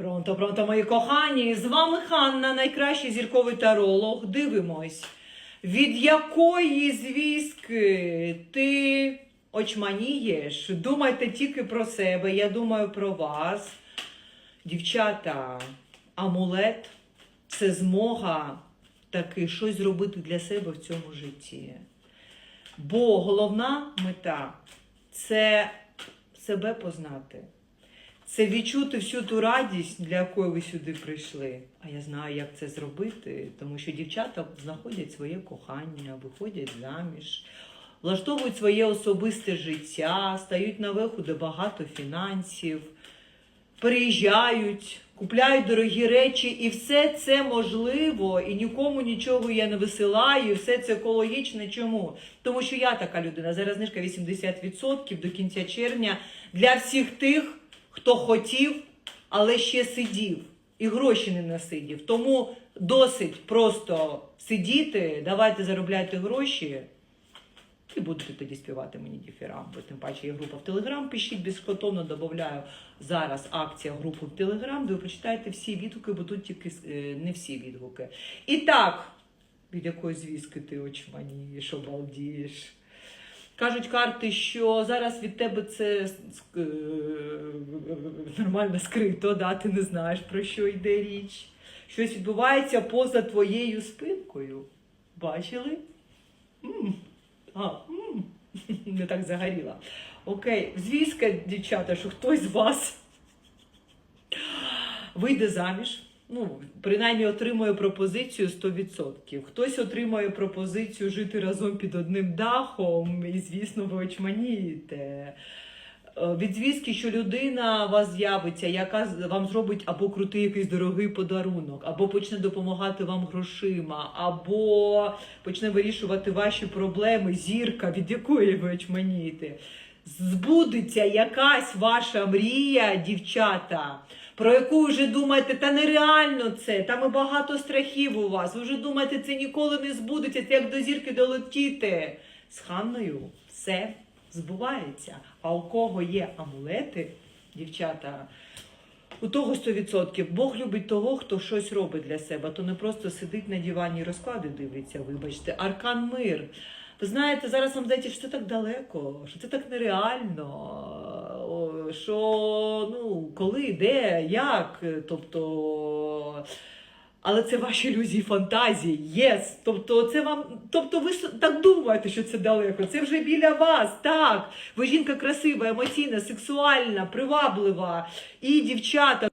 Пронто, пронто, мої кохані! З вами Ханна, найкращий зірковий таролог. Дивимось, від якої звістки ти очманієш? Думайте тільки про себе, я думаю про вас. Дівчата, амулет це змога таки щось зробити для себе в цьому житті. Бо головна мета це себе познати. Це відчути всю ту радість, для якої ви сюди прийшли. А я знаю, як це зробити, тому що дівчата знаходять своє кохання, виходять заміж, влаштовують своє особисте життя, стають на виходи багато фінансів, переїжджають, купляють дорогі речі, і все це можливо, і нікому нічого я не висилаю, все це екологічно. Чому? Тому що я така людина. Зараз знижка 80% до кінця червня для всіх тих хто хотів, але ще сидів і гроші не насидів. Тому досить просто сидіти, давайте заробляйте гроші. І будете тоді співати мені діфірамби. Тим паче є група в Телеграм. Пишіть безкоштовно, додаю зараз акція групу в Телеграм, де ви прочитаєте всі відгуки, бо тут тільки е, не всі відгуки. І так, від якої звістки ти очманієш, обалдієш. Кажуть карти, що зараз від тебе це е, нормально скрито, да? ти не знаєш, про що йде річ. Щось відбувається поза твоєю спинкою. Бачили? М. А, м. не так загоріла. Окей, звістка, дівчата, що хтось з вас вийде заміж. Ну, принаймні отримує пропозицію 100%. Хтось отримує пропозицію жити разом під одним дахом, і, звісно, ви очманієте. Е, Від звістки, що людина у вас з'явиться, яка вам зробить або крутий якийсь дорогий подарунок, або почне допомагати вам грошима, або почне вирішувати ваші проблеми, зірка, від якої ви очманієте. Збудеться якась ваша мрія, дівчата про яку вже думаєте, та нереально це, там і багато страхів у вас. Ви вже думаєте, це ніколи не збудеться, це як до зірки долетіти. З Ханною все збувається. А у кого є амулети, дівчата, у того 100%. Бог любить того, хто щось робить для себе, то не просто сидить на дивані і розклади дивиться, вибачте. Аркан мир. Ви знаєте, зараз вам здається, що це так далеко, що це так нереально. Що ну, коли, де, як. Тобто. Але це ваші ілюзії фантазії. Єс. Тобто, це вам. Тобто, ви так думаєте, що це далеко. Це вже біля вас. Так. Ви жінка красива, емоційна, сексуальна, приваблива. І дівчата.